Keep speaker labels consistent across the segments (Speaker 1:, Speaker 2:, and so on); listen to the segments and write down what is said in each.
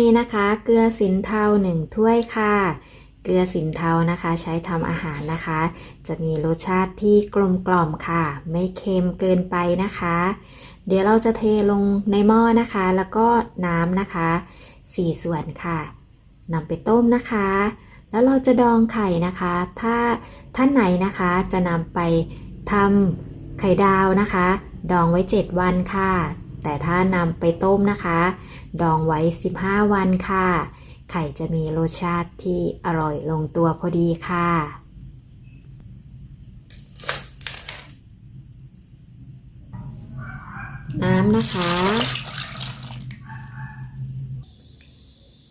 Speaker 1: นี่นะคะเกลือสินเทาหนึ่งถ้วยค่ะ เกลือสินเทานะคะใช้ทำอาหารนะคะ จะมีรสชาติที่กลมกล่อมค่ะ ไม่เค็มเกินไปนะคะ เดี๋ยวเราจะเทลงในหม้อนะคะ แล้วก็น้ำนะคะสี่ส่วนค่ะนำไปต้มนะคะ แล้วเราจะดองไข่นะคะ ถ้าท่านไหนนะคะจะนำไปทำไข่ดาวนะคะ ดองไว้ 7 วันค่ะ แต่ถ้านำไปต้มนะคะ ดองไว้ 15 วันค่ะ ไข่จะมีรสชาติที่อร่อยลงตัวพอดีค่ะน้ำนะคะ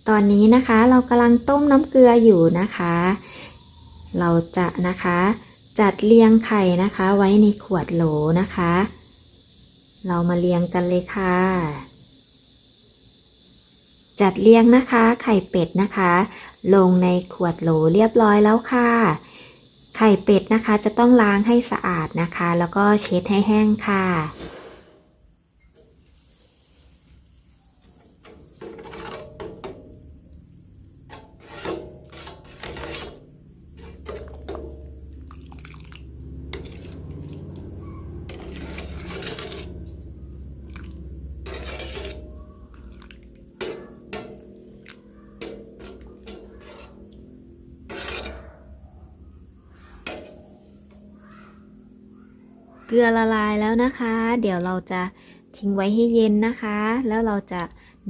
Speaker 1: ตอนนี้นะคะเรากำลังต้มน้ำเกลืออยู่นะคะ เราจะนะคะจัดเรียงไข่นะคะไว้ในขวดโหลนะคะ เรามาเรียงกันเลยค่ะ จัดเรียงนะคะ ไข่เป็ดนะคะ ลงในขวดโหลเรียบร้อยแล้วค่ะ ไข่เป็ดนะคะจะต้องล้างให้สะอาดนะคะ แล้วก็เช็ดให้แห้งค่ะ ลือละลายแล้วนะคะ เดี๋ยวเราจะทิ้งไว้ให้เย็นนะคะ แล้วเราจะ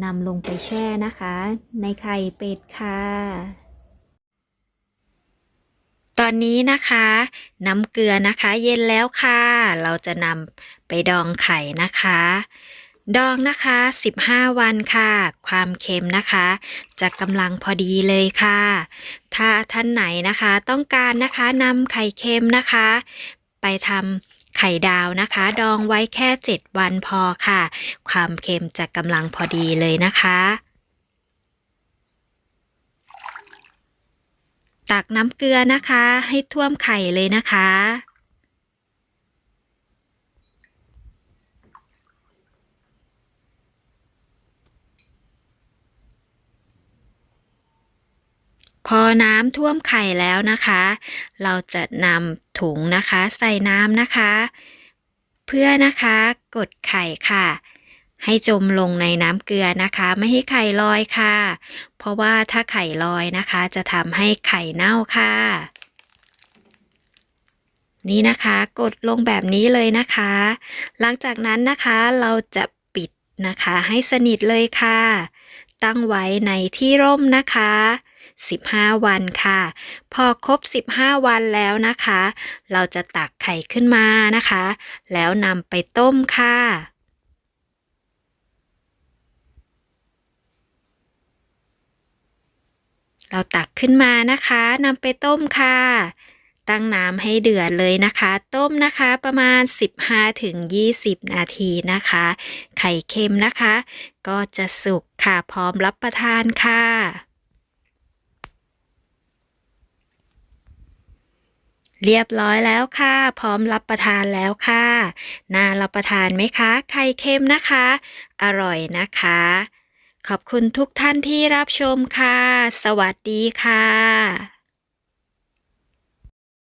Speaker 1: นำลงไปแช่นะคะ ในไข่เป็ดค่ะ ตอนนี้นะคะ น้ำเกลือนะคะเย็นแล้วค่ะ เราจะนำไปดองไข่นะคะ ดองนะคะ 15 วันค่ะ ความเค็มนะคะ จะกำลังพอดีเลยค่ะ ถ้าท่านไหนนะคะ ต้องการนะคะนำไข่เค็มนะคะ ไปทำ ไข่ดาวนะคะ ดองไว้แค่ 7 วันพอค่ะ ความเค็มจะกำลังพอดีเลยนะคะตักน้ำเกลือนะคะ ให้ท่วมไข่เลยนะคะ พอน้ำท่วมไข่แล้วนะคะ เราจะนำถุงนะคะใส่น้ำนะคะ เพื่อนะคะกดไข่ค่ะ ให้จมลงในน้ำเกลือนะคะ ไม่ให้ไข่ลอยค่ะ เพราะว่าถ้าไข่ลอยนะคะ จะทำให้ไข่เน่าค่ะ นี่นะคะกดลงแบบนี้เลยนะคะ หลังจากนั้นนะคะเราจะปิดนะคะให้สนิทเลยค่ะ ตั้งไว้ในที่ร่มนะคะ 15 วันค่ะ พอครบ 15 วันแล้วนะคะ เราจะตักไข่ขึ้นมานะคะ แล้วนำไปต้มค่ะเราตักขึ้นมานะคะนำไปต้มค่ะ ตั้งน้ำให้เดือดเลยนะคะ ต้มนะคะประมาณ 15-20 นาทีนะคะ ไข่เค็มนะคะ ก็จะสุกค่ะพร้อมรับประทานค่ะ เรียบร้อยแล้วค่ะ พร้อมรับประทานแล้วค่ะ น่ารับประทานไหมคะ ไข่เค็มนะคะ อร่อยนะคะ ขอบคุณทุกท่านที่รับชมค่ะ สวัสดีค่ะ